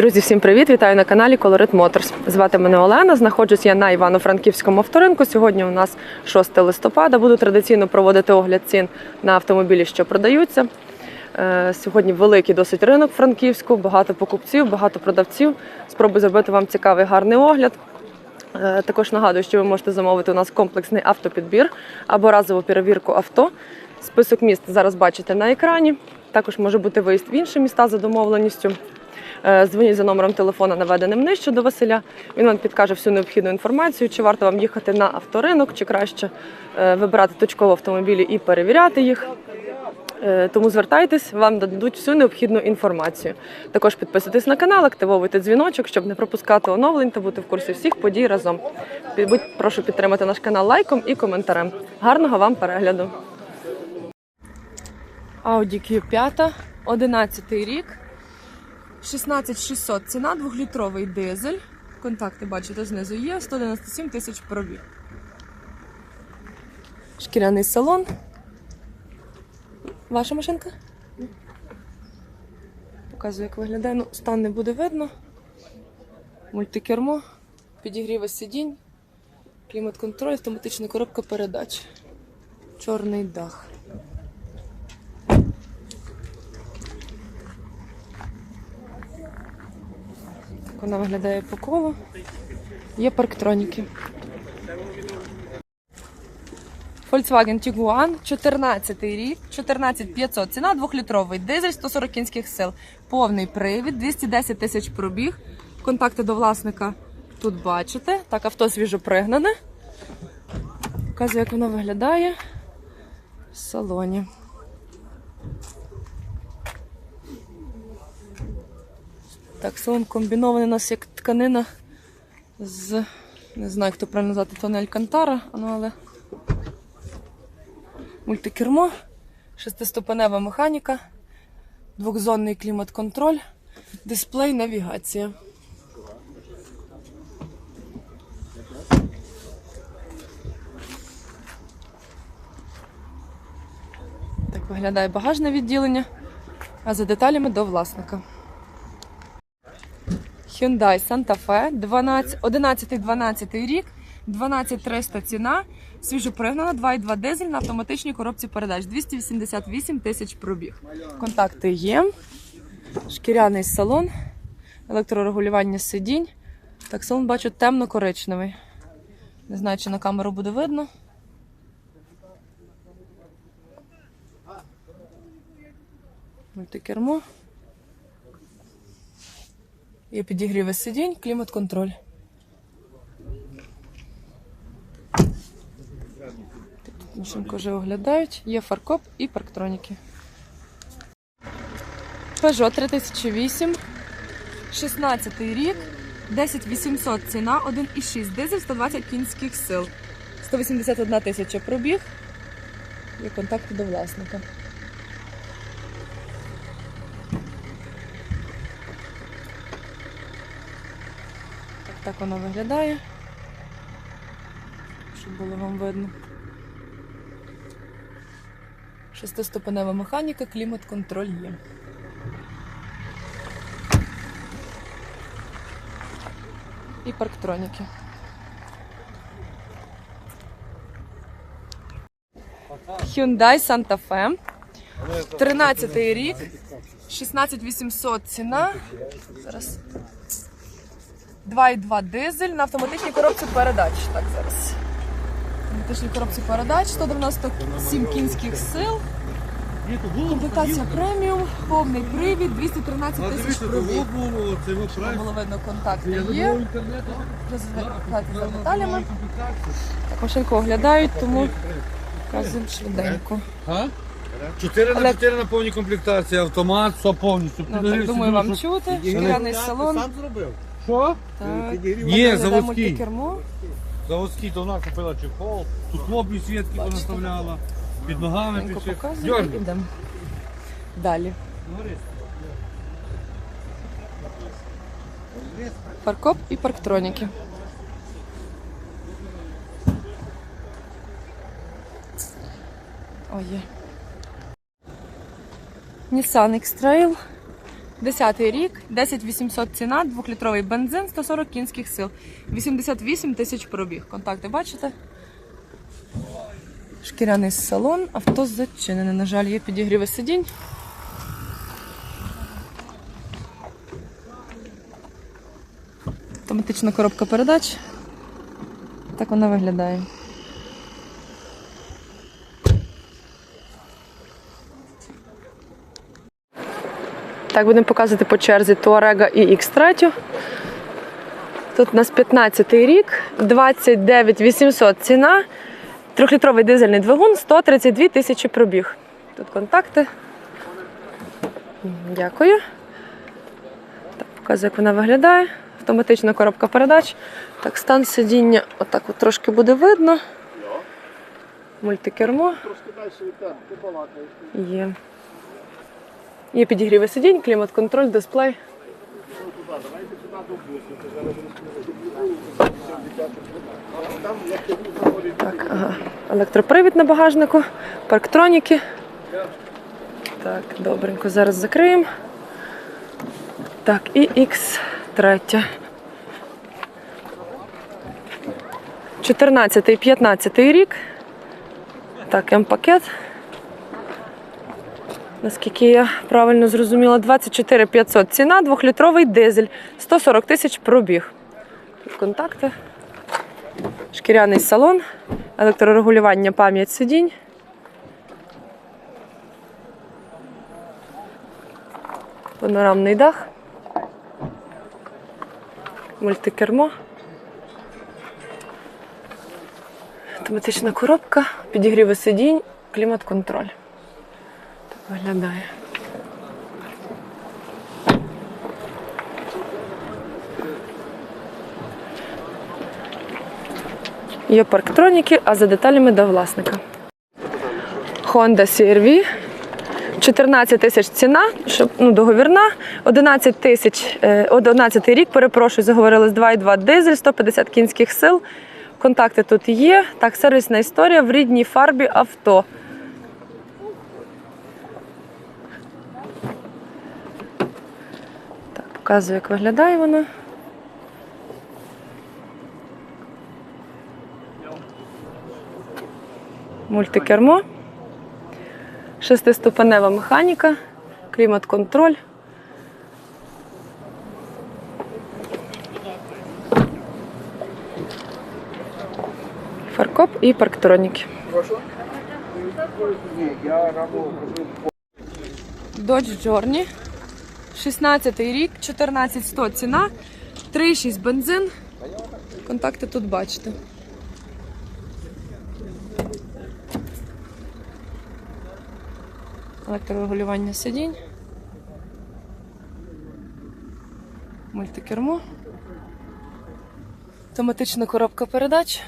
Друзі, всім привіт! Вітаю на каналі Colorit Motors. Звати мене Олена. Знаходжусь я на Івано-Франківському авторинку. Сьогодні у нас 6 листопада. Буду традиційно проводити огляд цін на автомобілі, що продаються. Е, Сьогодні великий досить ринок Франківську, багато покупців, багато продавців. Спробую зробити вам цікавий гарний огляд. Е, Також нагадую, що ви можете замовити у нас комплексний автопідбір або разову перевірку авто. Список міст зараз бачите на екрані. Також може бути виїзд в інші міста за домовленістю. Е, Дзвоніть за номером телефона, наведеним нижче до Василя. Він вам підкаже всю необхідну інформацію, чи варто вам їхати на авторинок, чи краще е, вибирати точково автомобілі і перевіряти їх. Е, Тому звертайтесь, вам дадуть всю необхідну інформацію. Також підписуйтесь на канал, активовуйте дзвіночок, щоб не пропускати оновлень та бути в курсі всіх подій разом. Будь- Прошу підтримати наш канал лайком і коментарем. Гарного вам перегляду! Audi Q5, 11 рік, 16600 ціна, 2-літровий дизель. Контакти бачите знизу є, 197 тисяч пробіг. Шкіряний салон. Ваша машинка? Показую, як виглядає. Ну, стан не буде видно. Мультикермо, підігріви сидінь, клімат-контроль, автоматична коробка передач. Чорний дах. Так вона виглядає по колу. Є парктроніки. Volkswagen Tiguan, 14 рік, 14500 ціна, 2-літровий дизель, 140 кінських сил. Повний привід, 210 тисяч пробіг. Контакти до власника тут бачите. Так, авто свіжо пригнане. Показую, як воно виглядає в салоні. Так, салон комбінований у нас як тканина з. Не знаю, як то правильно назвати, то не Алькантара, ну, але мультикермо, шестиступенева механіка, двохзонний клімат-контроль, дисплей, навігація. Так виглядає багажне відділення, а за деталями до власника. Hyundai Santa Fe 12 11-12 рік, 12300 ціна, свіжопригнана, 2,2 дизель на автоматичній коробці передач, 288 тисяч пробіг. Контакти є, шкіряний салон, електрорегулювання сидінь. Так, салон бачу темно-коричневий. Не знаю, чи на камеру буде видно. Мультикермо. Є підігріви сидінь, клімат-контроль. Тут машинку вже оглядають. Є фаркоп і парктроніки. Peugeot 3008, 16 рік, 10800 ціна, 1,6 дизель, 120 кінських сил. 181 тисяча пробіг. Є контакти до власника. Так, воно виглядає. Щоб було вам видно. Шестиступенева механіка, клімат-контроль є. І парктроніки. Hyundai Santa Fe. 13 рік. 16800 ціна. Зараз. 2,2 дизель на автоматичній коробці передач. Так, зараз. Автоматичній коробці передач, 197 кінських сил. Комплектація преміум, повний привід, 213 тисяч пробіг. Щоб було видно, контакти є. Вже за деталями. Так, машинку оглядають, тому показуємо швиденько. А? 4 Але- на 4 на повній комплектації, автомат, все повністю. Ну, так, думаю, вам чути. Шкіряний салон. Сам зробив? Що? Так. Є, заводський. мультикермо. Заводський, то вона купила чехол, тут хлопні свідки понаставляла, під ногами під показую і йдемо. Далі. Паркоп і парктроніки. О, є. Nissan X-Trail Десятий рік, 10 800 ціна, двохлітровий бензин, 140 кінських сил, 88 тисяч пробіг. Контакти бачите? Шкіряний салон, авто зачинене. На жаль, є підігріви сидінь. Автоматична коробка передач. Так вона виглядає. Так, будемо показувати по черзі Туарега і X3. Тут у нас 15 й рік, 29 800 ціна, трьохлітровий дизельний двигун, 132 тисячі пробіг. Тут контакти. Дякую. Так, показую, як вона виглядає. Автоматична коробка передач. Так, стан сидіння отак от трошки буде видно. Мультикермо. Трошки далі Є. Є підігріви сидінь, клімат-контроль, дисплей. Так, ага. Електропривід на багажнику, парктроніки. Так, добренько, зараз закриємо. Так, і X3. 14-15 рік. Так, М-пакет. Наскільки я правильно зрозуміла, 24 500 ціна, двохлітровий дизель, 140 тисяч пробіг. Тут контакти. Шкіряний салон, електрорегулювання пам'ять сидінь. Панорамний дах. Мультикермо. Автоматична коробка, підігріви сидінь, клімат-контроль. Виглядає. Є парктроніки, а за деталями до власника. Honda CR-V. 14 тисяч ціна, щоб, ну, договірна. 11 тисяч, е, 11 рік, перепрошую, заговорили з 2,2 дизель, 150 кінських сил. Контакти тут є. Так, сервісна історія в рідній фарбі авто. Показую, як виглядає вона. Мультикермо. Шестиступенева механіка, клімат-контроль. Фаркоп і парктроніки. Dodge Journey. 16 рік, 14100 ціна, 3,6 бензин. Контакти тут бачите. Електрорегулювання сидінь. Мультикермо. Автоматична коробка передач.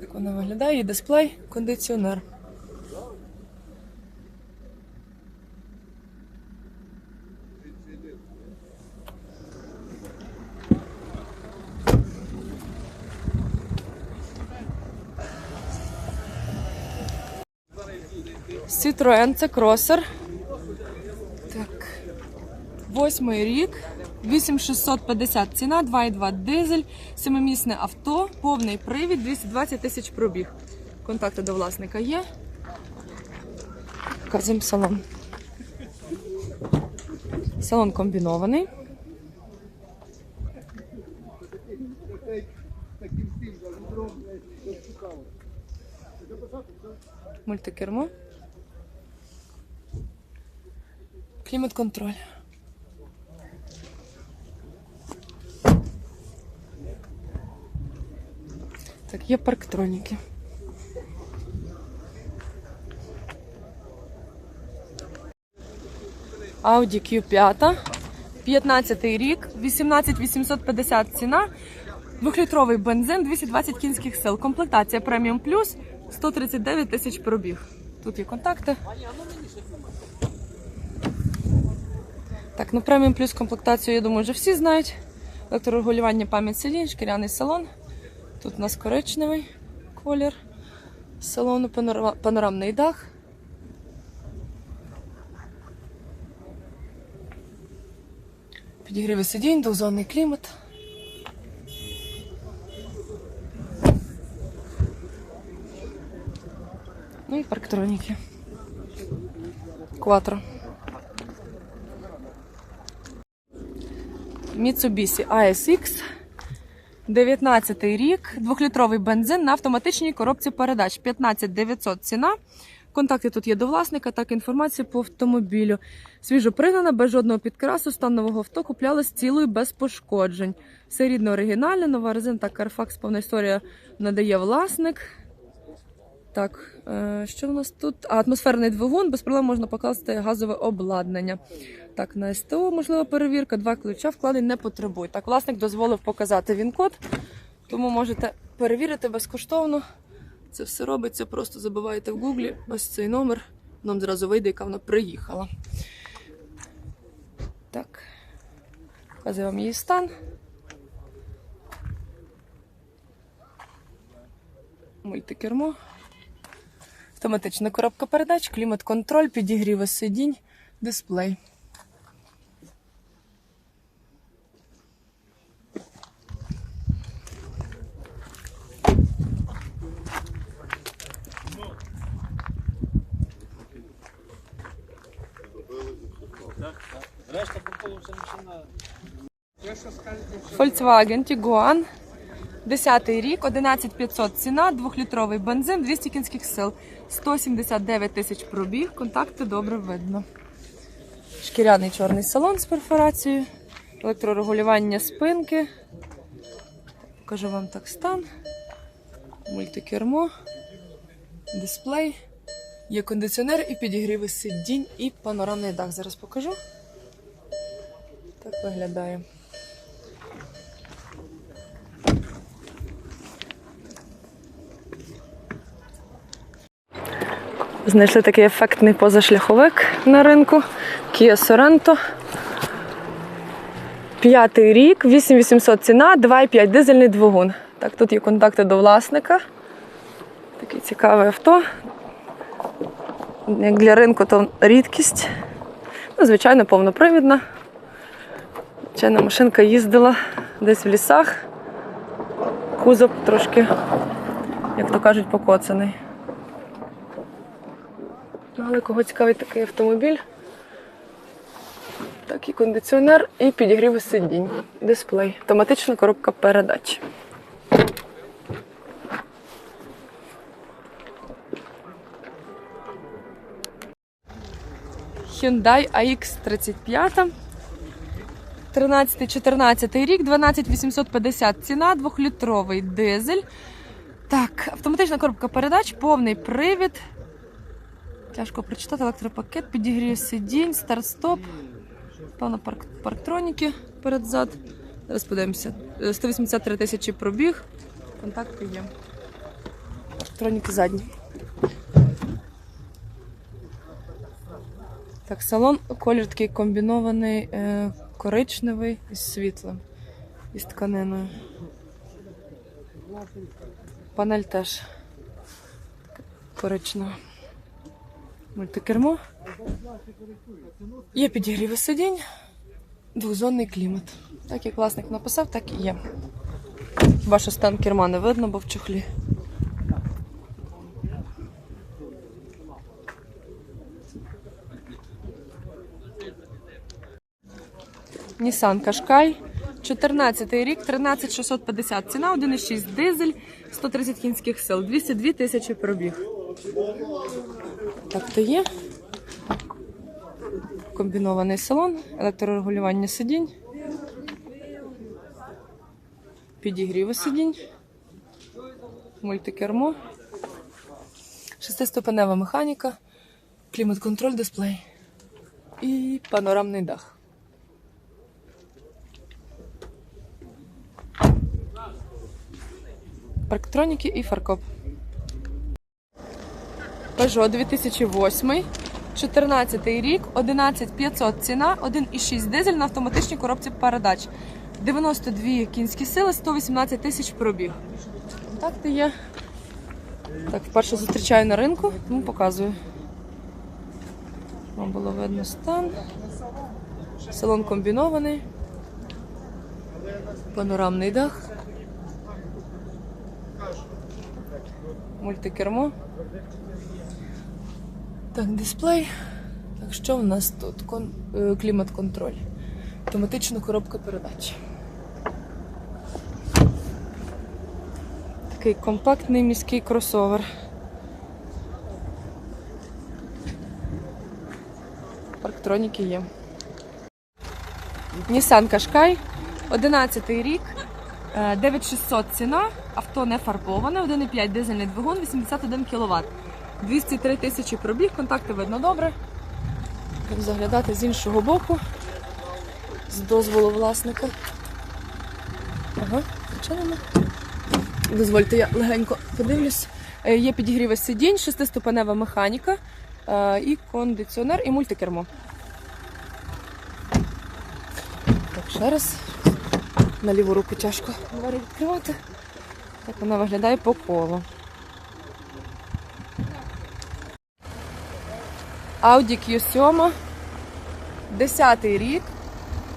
Так вона виглядає. І дисплей, кондиціонер. Citroen це кросер. Так. Восьмий рік. 8650 ціна, 2,2 дизель, семимісне авто, повний привід, 220 тисяч пробіг. Контакти до власника є. Показуємо салон. Салон комбінований. Мультикермо. Клімат-контроль. Так, є парктроніки. Audi Q5, 15 рік, 18 850 ціна, двохлітровий бензин, 220 кінських сил. Комплектація преміум плюс, 139 тисяч пробіг. Тут є контакти. Так, ну преміум плюс комплектацію, я думаю, вже всі знають. Електрорегулювання пам'ять сидінь, шкіряний салон. Тут у нас коричневий колір. Салону панорамний дах. Підігріви сидінь, двозонний клімат. Ну і парктроніки. Кватро. Mitsubishi ASX. 19 рік, двохлітровий бензин на автоматичній коробці передач. 15 900 ціна. Контакти тут є до власника, так інформація по автомобілю. Свіжо пригнана, без жодного підкрасу, стан нового авто купляли з цілою без пошкоджень. Все рідно оригінальне, нова резина та Carfax, повна історія надає власник. Так, е, що в нас тут? А, атмосферний двигун, без проблем можна покласти газове обладнання. Так, на СТО можлива перевірка, два ключа вкладень не потребує. Так, власник дозволив показати він код, тому можете перевірити безкоштовно. Це все робиться, просто забиваєте в гуглі ось цей номер, нам зразу вийде, яка вона приїхала. Так, показую вам її стан. Мультикермо. Автоматична коробка передач, клімат-контроль, підігріви сидінь, дисплей. Решта. Volkswagen Tiguan. 10 рік, 11500 ціна, 2-літровий бензин, 200 кінських сил, 179 тисяч пробіг, контакти добре видно. Шкіряний чорний салон з перфорацією, електрорегулювання спинки. Покажу вам так стан. Мультикермо, дисплей, є кондиціонер і підігріви сидінь, і панорамний дах. Зараз покажу. Так виглядає. Знайшли такий ефектний позашляховик на ринку Kia Sorento. П'ятий рік, 8800 ціна, 2,5 дизельний двигун. Так, тут є контакти до власника. Такий цікаве авто. Як для ринку, то рідкість. Ну, звичайно, повнопривідна. Звичайно, машинка їздила десь в лісах. Кузов трошки, як то кажуть, покоцаний. Але кого цікавить такий автомобіль? Так, і кондиціонер, і підігрів сидінь, дисплей, автоматична коробка передач. Hyundai AX35. 13-14 рік, 12850 ціна, 2-літровий дизель. Так, автоматична коробка передач, повний привід. Тяжко прочитати електропакет, підігрів сидінь, старт-стоп. Певно, парк, парктроніки перед-зад. Зараз подивимося. Е, 183 тисячі пробіг. Контакти є. Парктроніки задні. Так, салон, колір такий комбінований, е, коричневий із світлим, із тканиною. Панель теж коричнева. Мультикермо. Є підігріви сидінь, двозонний клімат. Так як власник написав, так і є. Ваш стан керма не видно, бо в чохлі. Nissan Qashqai. 14 рік, 13650 ціна, 1,6 дизель, 130 кінських сил, 202 тисячі пробіг. Так то є. Комбінований салон, електрорегулювання сидінь, підігріви сидінь, мультикермо, шестиступенева механіка, клімат-контроль, дисплей і панорамний дах. Парктроніки і фаркоп. Peugeot 2008, 14 рік, 11500 ціна, 1,6 дизель на автоматичній коробці передач. 92 кінські сили, 118 тисяч пробіг. Так ти є. Так, вперше зустрічаю на ринку, тому показую. Вам було видно стан. Салон комбінований. Панорамний дах. Мультикермо. Так, дисплей. Так, що в нас тут? Кон... е, Клімат-контроль. Автоматична коробка передач. Такий компактний міський кросовер. Парктроніки є. Nissan Qashqai, 11 рік, е, 9600 ціна, авто не фарбоване, 1,5 дизельний двигун, 81 кВт. 203 тисячі пробіг, контакти видно добре. Заглядати з іншого боку, з дозволу власника. Ага, почнемо. Дозвольте, я легенько подивлюсь. Е, Є підігріви сидінь, шестиступенева механіка, е, і кондиціонер, і мультикермо. Так, ще раз. На ліву руку тяжко двері відкривати. Так вона виглядає по колу. Audi Q7. 10 рік.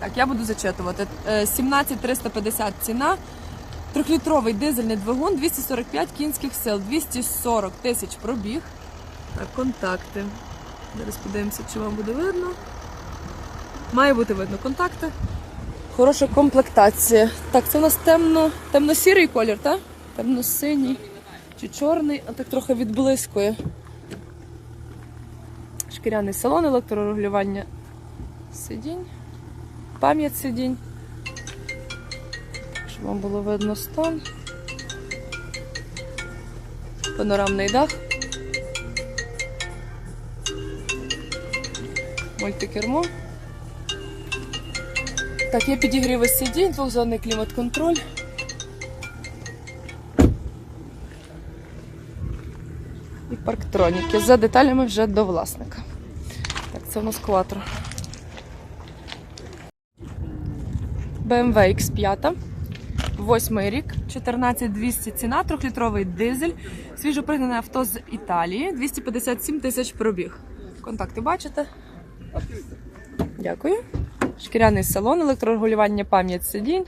Так, я буду зачитувати. Е, 17350 ціна. Трьохлітровий дизельний двигун, 245 кінських сил, 240 тисяч пробіг. Так, контакти. Зараз подивимося, чи вам буде видно. Має бути видно контакти. Хороша комплектація. Так, це у нас темно, темно-сірий колір, так? Темно-синій чи чорний, а так трохи відблискує. Шкіряний салон, електрорегулювання сидінь, пам'ять сидінь. Щоб вам було видно стан. Панорамний дах. Мультикермо. Так, є підігріви сидінь, двохзонний клімат-контроль. І парктроніки. За деталями вже до власника. Це у нас кватро. BMW X5. Восьмий рік, 14200 ціна, трьохлітровий дизель, свіжопригнане авто з Італії, 257 тисяч пробіг. Контакти бачите? Дякую. Шкіряний салон, електрорегулювання пам'ять сидінь.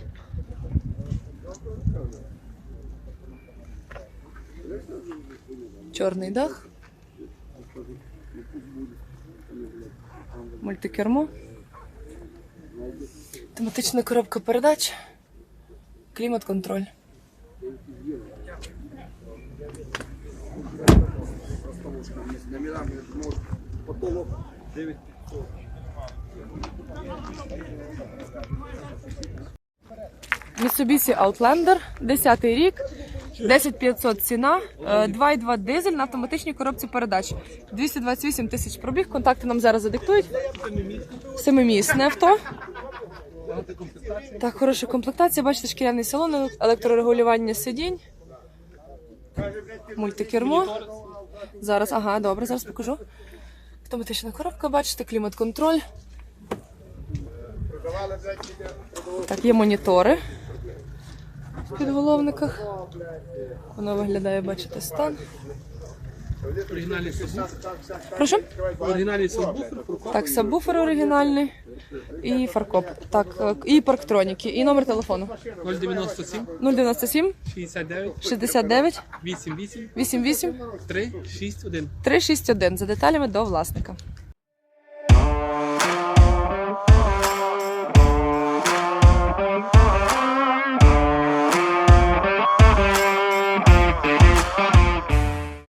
Чорний дах. Мультикермо. Автоматична коробка передач. Клімат-контроль. Mitsubishi Outlander, 10 рік, 10500 ціна, е, 2,2 дизель на автоматичній коробці передач. 228 тисяч пробіг. Контакти нам зараз задиктують. Семимісне авто. Так, хороша комплектація. Бачите, шкіряний салон, електрорегулювання сидінь. Мультикермо. Зараз, ага, добре, зараз покажу. Автоматична коробка, бачите, клімат-контроль. Так, є монітори підголовниках. Воно виглядає, бачите, стан. Оригінальний сабвуфер. Прошу? Оригінальний сабвуфер. Так, сабвуфер оригінальний і фаркоп. Так, і парктроніки, і номер телефону 097 097 69 69 88 88 361. 361 за деталями до власника.